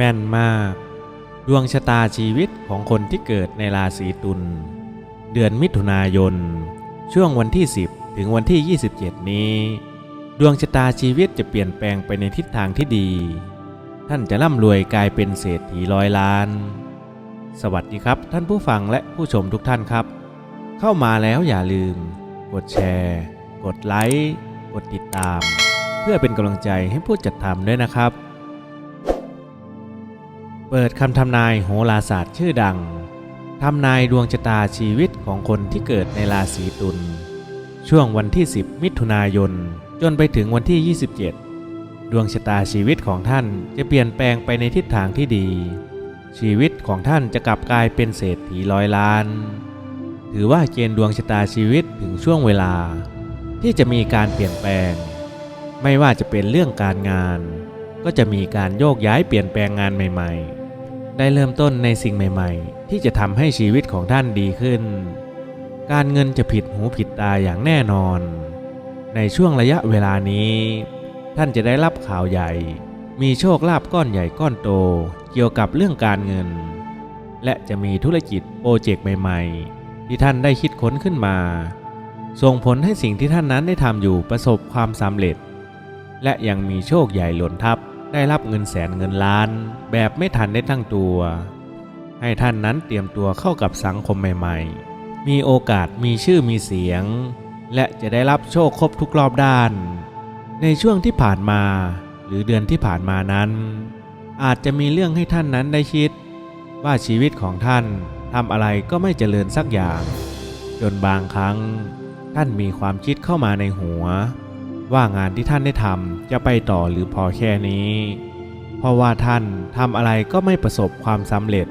แม่นมาก ดวงชะตาชีวิตของคนที่เกิดในราศีตุล เดือนมิถุนายน ช่วงวันที่ 10 ถึงวันที่ 27 นี้ ดวงชะตาชีวิตจะเปลี่ยนแปลงไปในทิศทางที่ดี ท่านจะร่ำรวยกลายเป็นเศรษฐีร้อยล้าน สวัสดีครับท่านผู้ฟังและผู้ชมทุกท่านครับ เข้ามาแล้วอย่าลืม กดแชร์ กดไลค์ กดติดตาม เพื่อเป็นกำลังใจให้ผู้จัดทำด้วยนะครับ เปิดคำทำนายโหราศาสตร์ชื่อดัง ทำนายดวงชะตาชีวิตของคนที่เกิดในราศีตุล ช่วงวันที่ 10 มิถุนายน จนไปถึงวันที่ 27 ดวงชะตาชีวิตของท่านจะเปลี่ยนแปลงไปในทิศทางที่ดี ชีวิตของท่านจะกลับกลายเป็นเศรษฐีร้อยล้าน ถือว่าเกณฑ์ดวงชะตาชีวิตถึงช่วงเวลา ที่จะมีการเปลี่ยนแปลง ไม่ว่าจะเป็นเรื่องการงาน ก็จะมีการโยกย้ายเปลี่ยนแปลงงานใหม่ ๆ ได้เริ่มต้นในสิ่งใหม่ๆ ที่จะทำให้ชีวิตของท่านดีขึ้น การเงินจะผิดหูผิดตาอย่างแน่นอน ในช่วงระยะเวลานี้ ท่านจะได้รับข่าวใหญ่ มีโชคลาภก้อนใหญ่ก้อนโต เกี่ยวกับเรื่องการเงิน และจะมีธุรกิจโปรเจกต์ใหม่ๆ ที่ท่านได้คิดค้นขึ้นมา ส่งผลให้สิ่งที่ท่านนั้นได้ทำอยู่ประสบความสำเร็จ และยังมีโชคใหญ่หล่นทับ ได้รับเงินแสนเงินล้าน แบบไม่ทันได้ตั้งตัว ให้ท่านนั้นเตรียมตัวเข้ากับสังคมใหม่ ๆ มีโอกาสมีชื่อมีเสียง และจะได้รับโชคครบทุกรอบด้าน ในช่วงที่ผ่านมาหรือเดือนที่ผ่านมานั้น อาจจะมีเรื่องให้ท่านนั้นได้คิด ว่าชีวิตของท่านทำอะไรก็ไม่เจริญสักอย่าง จนบางครั้งท่านมีความคิดเข้ามาในหัว ว่างานที่ท่านได้ทำจะไปต่อหรือพอแค่นี้ เพราะว่าท่านทำอะไรก็ไม่ประสบความสำเร็จ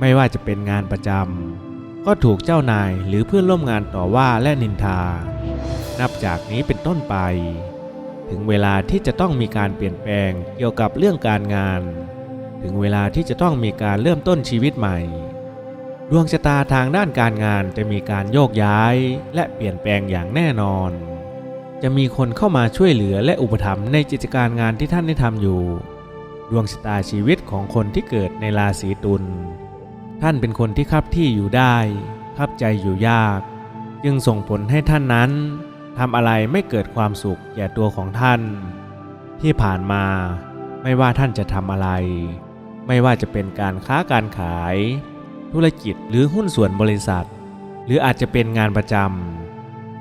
ไม่ว่าจะเป็นงานประจำก็ถูกเจ้านายหรือเพื่อนร่วมงานต่อว่าและนินทา นับจากนี้เป็นต้นไป ถึงเวลาที่จะต้องมีการเปลี่ยนแปลงเกี่ยวกับเรื่องการงาน ถึงเวลาที่จะต้องมีการเริ่มต้นชีวิตใหม่ดวงชะตาทางด้านการงานจะมีการโยกย้ายและเปลี่ยนแปลงอย่างแน่นอน จะมีคนเข้ามาช่วยเหลือและอุปถัมภ์ในกิจการงานที่ท่านได้ทำอยู่ ดวงชะตาชีวิตของคนที่เกิดในราศีตุลท่านเป็นคนที่คับที่อยู่ได้คับใจอยู่ยาก จึงส่งผลให้ท่านนั้นทำอะไรไม่เกิดความสุขแก่ตัวของท่าน ที่ผ่านมาไม่ว่าท่านจะทำอะไร ไม่ว่าจะเป็นการค้าการขาย ธุรกิจหรือหุ้นส่วนบริษัท หรืออาจจะเป็นงานประจำ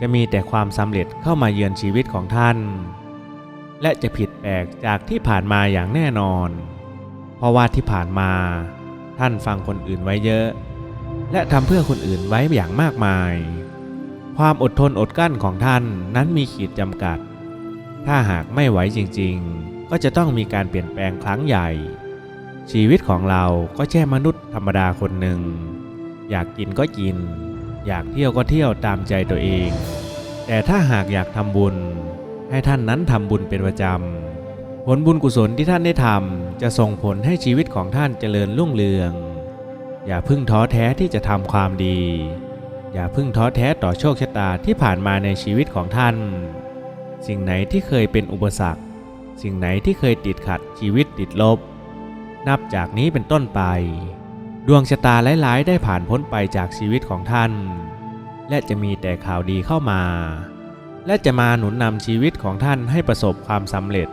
จะมีแต่ความสำเร็จเข้ามาเยือนชีวิตของท่าน และจะผิดแปลกจากที่ผ่านมาอย่างแน่นอน เพราะว่าที่ผ่านมาท่านฟังคนอื่นไว้เยอะ และทำเพื่อคนอื่นไว้อย่างมากมาย ความอดทนอดกลั้นของท่านนั้นมีขีดจำกัด ถ้าหากไม่ไหวจริงๆ ก็จะต้องมีการเปลี่ยนแปลงครั้งใหญ่ ชีวิตของเราก็แค่มนุษย์ธรรมดาคนหนึ่ง อยากกินก็กิน อยากเที่ยวก็เที่ยวตามใจตัวเอง แต่ถ้าหากอยากทำบุญ ให้ท่านนั้นทำบุญเป็นประจำ ผลบุญกุศลที่ท่านได้ทำจะส่งผลให้ชีวิตของท่านเจริญรุ่งเรือง อย่าพึ่งท้อแท้ที่จะทำความดี อย่าพึ่งท้อแท้ต่อโชคชะตาที่ผ่านมาในชีวิตของท่าน สิ่งไหนที่เคยเป็นอุปสรรค สิ่งไหนที่เคยติดขัดชีวิตติดลบ นับจากนี้เป็นต้นไป ดวงชะตาหลาย ๆ ได้ผ่านพ้นไปจากชีวิตของท่าน และจะมีแต่ข่าวดีเข้ามา และจะมาหนุนนำชีวิตของท่านให้ประสบความสำเร็จ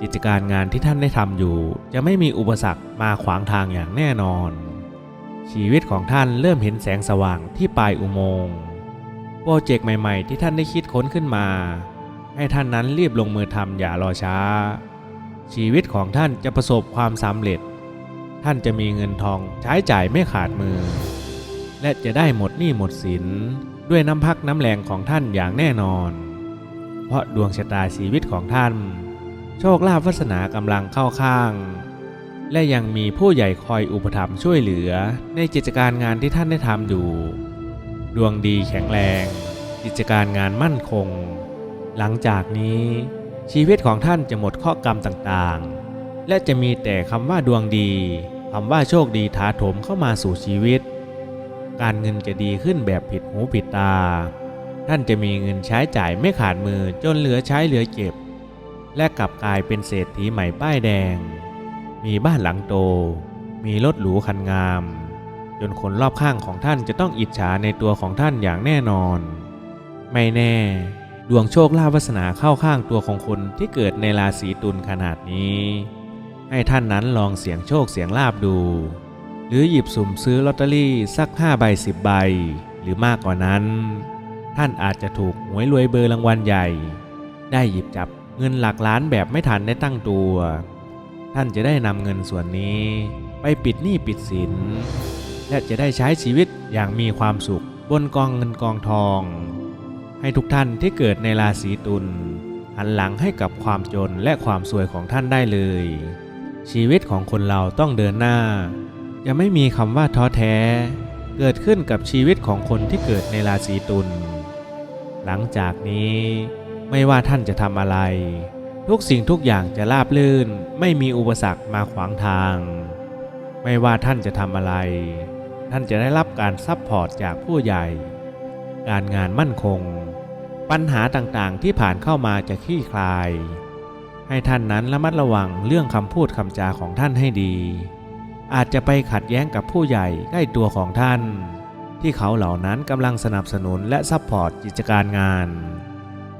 กิจการงานที่ท่านได้ทำอยู่ จะไม่มีอุปสรรคมาขวางทางอย่างแน่นอน ชีวิตของท่านเริ่มเห็นแสงสว่างที่ปลายอุโมงค์โปรเจกต์ใหม่ ๆ ที่ท่านได้คิดค้นขึ้นมา ให้ท่านนั้นรีบลงมือทำอย่ารอช้า ชีวิตของท่านจะประสบความสำเร็จ ท่านจะมีเงินทองใช้จ่ายไม่ขาดมือ และจะได้หมดหนี้หมดสินด้วยน้ำพักน้ำแรงของท่านอย่างแน่นอน เพราะดวงชะตาชีวิตของท่าน โชคลาภวาสนากำลังเข้าข้าง และยังมีผู้ใหญ่คอยอุปถัมภ์ช่วยเหลือในกิจการงานที่ท่านได้ทำอยู่ ดวงดีแข็งแรง กิจการงานมั่นคง หลังจากนี้ ชีวิตของท่านจะหมดข้อกรรมต่างๆ และจะมีแต่คำว่าดวงดี คำว่าโชคดีถาโถมเข้ามาสู่ชีวิต การเงินจะดีขึ้นแบบผิดหูผิดตา ท่านจะมีเงินใช้จ่ายไม่ขาดมือจนเหลือใช้เหลือเก็บ และกลับกลายเป็นเศรษฐีใหม่ป้ายแดง มีบ้านหลังโต มีรถหรูคันงาม จนคนรอบข้างของท่านจะต้องอิจฉาในตัวของท่านอย่างแน่นอน ไม่แน่ดวงโชคลาภวาสนาเข้าข้างตัวของคนที่เกิดในราศีตุลขนาดนี้ ให้ท่านนั้นลองเสี่ยงโชคเสี่ยงลาบดู หรือหยิบสุ่มซื้อลอตเตอรี่สัก5ใบ10 ใบ หรือมากกว่านั้น ท่านอาจจะถูกหวยรวยเบอร์รางวัลใหญ่ ได้หยิบจับเงินหลักล้านแบบไม่ทันได้ตั้งตัว ท่านจะได้นำเงินส่วนนี้ ไปปิดหนี้ปิดสิน และจะได้ใช้ชีวิตอย่างมีความสุขบนกองเงินกองทอง ให้ทุกท่านที่เกิดในราศีตุลหันหลังให้กับความจนและความสวยของท่านได้เลย ชีวิตของคนเราต้องเดินหน้าจะไม่มีคำว่าท้อแท้ เกิดขึ้นกับชีวิตของคนที่เกิดในราศีตุล หลังจากนี้ไม่ว่าท่านจะทำอะไร ทุกสิ่งทุกอย่างจะราบลื่น ไม่มีอุปสรรคมาขวางทาง ไม่ว่าท่านจะทำอะไร ท่านจะได้รับการซัพพอร์ตจากผู้ใหญ่ การงานมั่นคง ปัญหาต่างๆที่ผ่านเข้ามาจะคลี่คลาย ให้ท่านนั้นระมัดระวังเรื่องคำพูดคำจาของท่านให้ดี อาจจะไปขัดแย้งกับผู้ใหญ่ใกล้ตัวของท่าน ที่เขาเหล่านั้นกำลังสนับสนุนและซัพพอร์ตกิจการงาน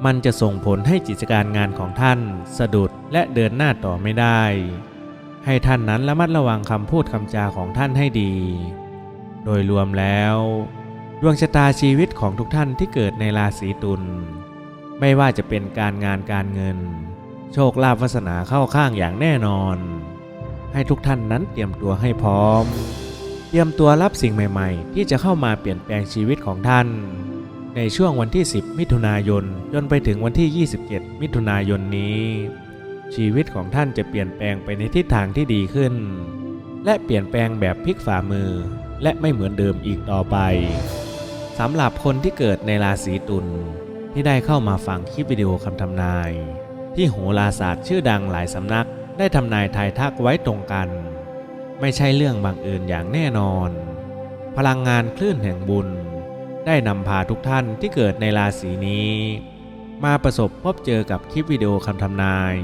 มันจะส่งผลให้กิจการงานของท่าน สะดุดและเดินหน้าต่อไม่ได้ ให้ท่านนั้นระมัดระวังคำพูดคำจาของท่านให้ดี โดยรวมแล้ว ดวงชะตาชีวิตของทุกท่านที่เกิดในราศีตุลไม่ว่าจะเป็นการงานการเงิน โชคลาภวาสนาเข้าข้างอย่างแน่นอน ให้ทุกท่านนั้นเตรียมตัวให้พร้อม เตรียมตัวรับสิ่งใหม่ ๆ ที่จะเข้ามาเปลี่ยนแปลงชีวิตของท่าน ในช่วงวันที่ 10 มิถุนายนจนไปถึงวันที่ 27 มิถุนายนนี้ ชีวิตของท่านจะเปลี่ยนแปลงไปในทิศทางที่ดีขึ้น และเปลี่ยนแปลงแบบพลิกฝ่ามือ และไม่เหมือนเดิมอีกต่อไปสำหรับคนที่เกิดในราศีตุลที่ได้เข้ามาฟังคลิปวิดีโอคำทำนาย ที่โหราศาสตร์ชื่อดังหลายสำนักได้ทำนายทายทักไว้ตรงกัน ไม่ใช่เรื่องบังเอิญอย่างแน่นอน พลังงานคลื่นแห่งบุญ ได้นำพาทุกท่านที่เกิดในราศีนี้ มาประสบพบเจอกับคลิปวิดีโอคำทำนาย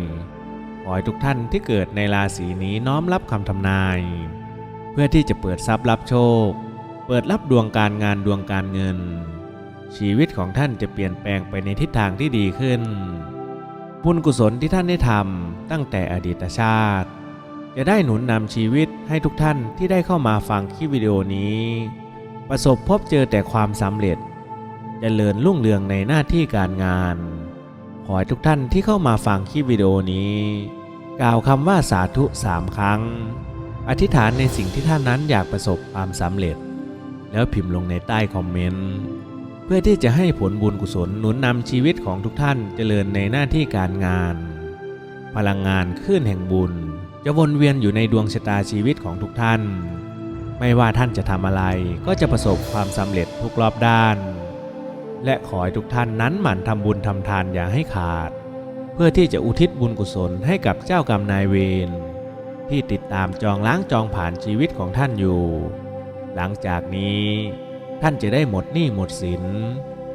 ขอให้ทุกท่านที่เกิดในราศีนี้น้อมรับคำทำนาย เพื่อที่จะเปิดทรัพย์รับโชค เปิดรับดวงการงานดวงการเงิน ชีวิตของท่านจะเปลี่ยนแปลงไปในทิศทางที่ดีขึ้น บุญกุศลที่ท่านได้ทำตั้งแต่อดีตชาติ จะได้หนุนนำชีวิตให้ทุกท่านที่ได้เข้ามาฟังคลิปวิดีโอนี้ ประสบพบเจอแต่ความสำเร็จจเจริญรุ่งเรืองในหน้าที่การงาน ขอให้ทุกท่านที่เข้ามาฟังคลิปวิดีโอนี้ กล่าวคำว่าสาธุสามครั้ง อธิษฐานในสิ่งที่ท่านนั้นอยากประสบความสำเร็จ แล้วพิมพ์ลงในใต้คอมเมนต์ พื่อที่จะให้ผลบุญกุศลหนุนนำชีวิตของทุกท่านเจริญในหน้าที่การงาน พลังงานคลื่นแห่งบุญ จะวนเวียนอยู่ในดวงชะตาชีวิตของทุกท่าน ไม่ว่าท่านจะทำอะไรก็จะประสบความสำเร็จทุกรอบด้าน และขอให้ทุกท่านนั้นหมั่นทำบุญทำทานอย่าให้ขาด เพื่อที่จะอุทิศบุญกุศลให้กับเจ้ากรรมนายเวรที่ติดตามจองล้างจองผ่านชีวิตของท่านอยู่ หลังจากนี้ ท่านจะได้หมดหนี้หมดสิน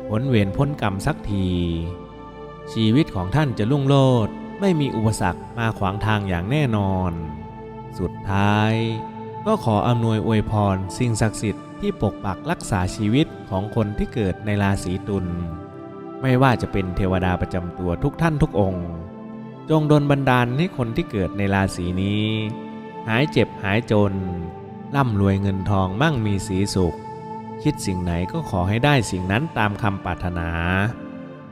พ้นเวรพ้นกรรมสักที ชีวิตของท่านจะรุ่งโรจน์ไม่มีอุปสรรคมาขวางทางอย่างแน่นอน สุดท้าย ก็ขออำนวยอวยพรสิ่งศักดิ์สิทธิ์ที่ปกปักรักษาชีวิตของคนที่เกิดในราศีตุลไม่ว่าจะเป็นเทวดาประจำตัวทุกท่านทุกองค์ จงดลบันดาลให้คนที่เกิดในราศีนี้ หายเจ็บหายจนร่ำรวยเงินทองมั่งมีสีสุข คิดสิ่งไหนก็ขอให้ได้สิ่งนั้นตามคำปรารถนา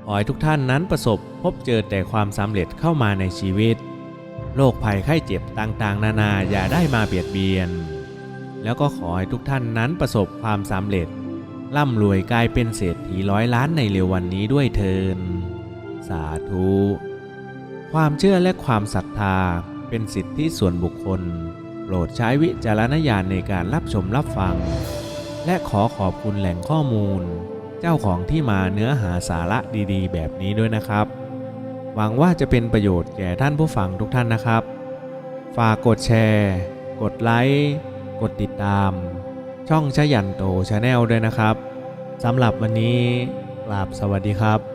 ขอให้ทุกท่านนั้นประสบพบเจอแต่ความสำเร็จเข้ามาในชีวิต โรคภัยไข้เจ็บต่างๆ นานาอย่าได้มาเบียดเบียน แล้วก็ขอให้ทุกท่านนั้นประสบความสำเร็จ ร่ำรวยกลายเป็นเศรษฐีร้อยล้านในเร็ววันนี้ด้วยเทินสาธุ ความเชื่อและความศรัทธาเป็นสิทธิส่วนบุคคล โปรดใช้วิจารณญาณในการรับชมรับฟัง และขอขอบคุณแหล่งข้อมูล เจ้าของที่มาเนื้อหาสาระดีๆ แบบนี้ด้วยนะครับ หวังว่าจะเป็นประโยชน์แก่ท่านผู้ฟังทุกท่านนะครับ ฝากกดแชร์ กดไลค์ กดติดตาม ช่องชยันโตชาแนลด้วยนะครับสำหรับวันนี้กราบสวัสดีครับ